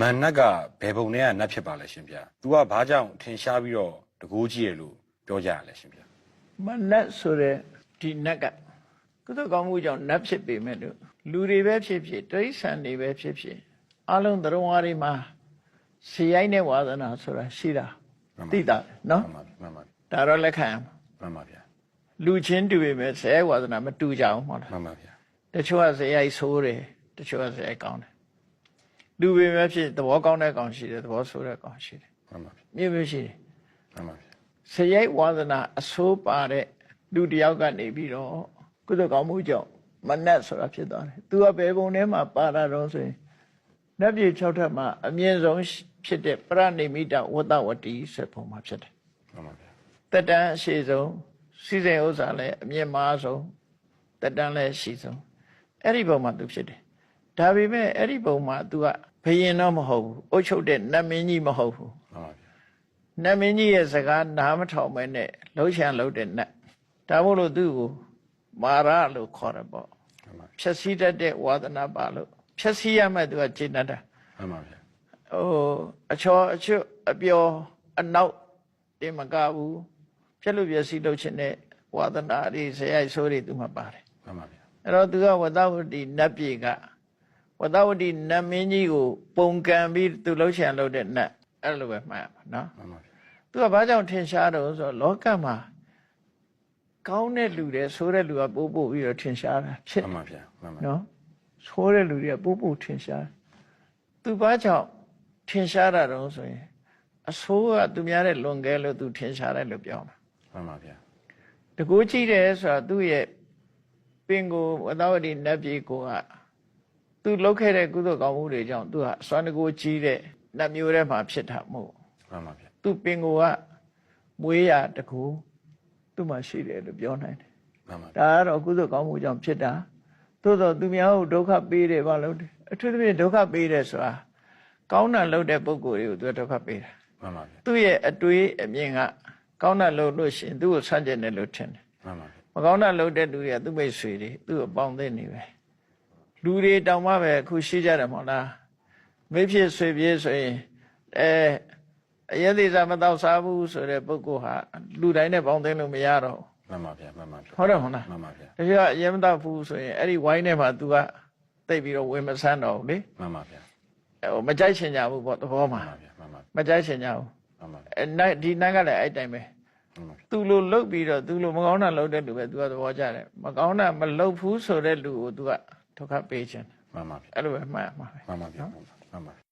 မန်နတ်ကဘယ်ပုံနဲ့ကနတ်ဖြစ်ပါလဲရှင်ဗျာ။ तू ကဘာကြောင့်ထင်ရှားပြီးတော့တကိုးကြီးရလို့ပြောကြရလဲရှင်ဗျာမနတ်ဆိုတဲ့ဒီနတ်ကကုသကောင်းမှုကြောင့်နတ်ဖြစ်ပေမဲ့လို့လူတွေပဲဖြစ်ဖြစ်တိရစ္ဆာန်တွေပဲဖြစ်ဖြစ်အလုံးသရုံဝါတွေမှာဆရိုက်နဲ့ဝါသနာဆိုတာရှိတာသိတာနော်မှန်ပါမှန်ပါဒါတော့လက်ခံရမှာမှန်ပါဗျာလူချင်းတူပေမဲ့ဆရိုက်ဝါသနာမတူကြဘူးမဟုတ်လားမှန်ပါဗျာ တချို့ကဆရိုက်ဆိုးတယ်တချို့ကဆရိုက်ကောင်းတယ် လူပေမဲ့ဖြစ်သဘောကောင်းတဲ့ကောင်ရှိတယ်သဘောဆိုးတဲ့ကောင်ရှိတယ်မှန်ပါဗျာမြို့မြို့ရှိတယ်မှန်ပါဗျာဆရိုက်ဝါသနာအဆိုးပါတဲ့လူတစ်ယောက်ကနေပြီးတော့ကုသကောင်းမှုကြောင့်မနတ်ဆိုတာဖြစ်သွားတယ်။ तू ကဘယ်ပုံထဲမှာပါတာတော့ဆိုရင်နတ်ပြည်6ထပ်မှာအမြင့်ဆုံးဖြစ်တဲ့ပရဏိမိတဝတ္တဝတီဆိုတဲ့ပုံမှာဖြစ်တယ်မှန်ပါဗျာ။တက်တန်းအရှိဆုံးစီစဉ်ဥစ္စာလည်းအမြင့်မားဆုံးတက်တန်းလည်းရှိဆုံးအဲ့ဒီပုံမှာ तू ဖြစ်တယ်။ ဒါပေမဲ့အဲ့ဒီပုံမှာ तू ကဘယင်တော့မဟုတ်ဘူး။အုတ်ချုပ်တဲ့နတ်မင်းကြီးမဟုတ်ဘူး။မှန်ပါဗျာနတ်မင်းကြီးရဲ့စကားနားမထောင်မဲနဲ့လှုပ်ရှားလှုပ်တဲ့နတ်ဒါမို့လို့သူ့ကိုမာရလို့ခေါ်တယ်ပေါ့မှန်ပါဖြက်စီးတတ်တဲ့ဝါသနာပါလို့ဖြက်စီးရမှသူကခြေတတ်တာမှန်ပါဗျာဟိုအချောအချွတ်အပျော်အနောက်တင်မကဘူးဖြက်လို့ပြက်စီးလုပ်ခြင်းတဲ့ဝါသနာတွေဇယိုက်ဆိုးတွေသူမှပါတယ်မှန်ပါဗျာအဲ့တော့သူကဝတ္တဝတိနတ်ပြည်က ဝတ္တဝတိနတ်မင်းကြီးကိုပုံကံပြီးသူလှုပ်ရှားလှုပ်တဲ့နတ်အဲ့လိုပဲမှတ်ရမှာနော်မှန်ပါဗျာသူကဘာကြောင့်ထင်ရှားတော့ဆိုတော့လောကမှာကောင်းတဲ့လူတွေဆိုးတဲ့လူကပို့ပို့ပြီးတော့ထင်ရှားတာဖြစ်မှန်ပါဗျာမှန်ပါနော်ဆိုးတဲ့လူတွေကပို့ပို့ထင်ရှားသူဘာကြောင့်ထင်ရှားတာတော့ဆိုရင်အဆိုးကသူများတဲ့လွန်ကဲလို့သူထင်ရှားတယ်လို့ပြောမှာမှန်ပါဗျာတကူကြည့်တယ်ဆိုတာသူ့ရဲ့ပင်ကိုဝတ္တဝတိနတ်ပြည်ကိုက သူလုပ်ခဲ့တဲ့ကုသိုလ်ကောင်းမှုတွေကြောင့်သူကအစွမ်းတကူကြီးတဲ့နတ်မျိုးထဲမှာဖြစ်တာမဟုတ်မှန်ပါဗျာသူပင်ကိုကမွေးရတကူသူ့မှာရှိတယ်လို့ပြောနိုင်တယ်မှန်ပါဗျာဒါကတော့ကုသိုလ်ကောင်းမှုကြောင့်ဖြစ်တာသို့တော့သူများကိုဒုက္ခပေးတယ်ဘာလို့လဲအထူးသဖြင့်ဒုက္ခပေးတယ်ဆိုတာကောင်းတာလုပ်တဲ့ပုဂ္ဂိုလ်တွေကိုသူကဒုက္ခပေးတာမှန်ပါဗျာသူ့ရဲ့အတွေးအမြင်ကကောင်းတာလုပ်လို့ရှိရင်သူ့ကိုဆန့်ကျင်တယ်လို့ထင်တယ်မှန်ပါဗျာမကောင်းတာလုပ်တဲ့လူတွေကသူ့မိတ်ဆွေတွေသူ့ကိုပေါင်းသိနေပဲ လူတွေတောင်မှပဲအခုရှိကြတယ်မဟုတ်လားမိဖြစ်ဆွေပြေဆိုရင်အဲအယသိစာမတော့စားဘူးဆိုတဲ့ပုဂ္ဂိုလ်ဟာလူတိုင်းနဲ့ပေါင်းသိလို့မရတော့ဘူး မှန်ပါဗျာမှန်ပါဗျာ ဟုတ်တယ်မဟုတ်လား မှန်ပါဗျာ တကယ်အရင်မတော့ဘူးဆိုရင်အဲ့ဒီဝိုင်းထဲမှာ तू ကတိတ်ပြီးတော့ဝင်မဆန်းတော့ဘူးလေ မှန်ပါဗျာ ဟိုမကြိုက်ချင်ကြဘူးပေါ့သဘော မှ မှာ န်ပါဗျာမှန်ပါ မကြိုက်ချင်ကြဘူး မှန်ပါ အဲနိုင်ဒီနိုင်ကလည်းအဲ့တိုင်းပဲ မှန်ပါ သူလိုလှုပ်ပြီးတော့သူလိုမကောင်းတာလှုပ်တဲ့လူပဲ तू ကသဘောကျတယ်မကောင်းတာမလှုပ်ဘူးဆိုတဲ့လူကို तू က ဒုက္ခပေးခြင်းမှန်ပါဗျာအဲ့လိုပဲမှတ်ရမှာပဲမှန်ပါဗျာမှန်ပါဗျာ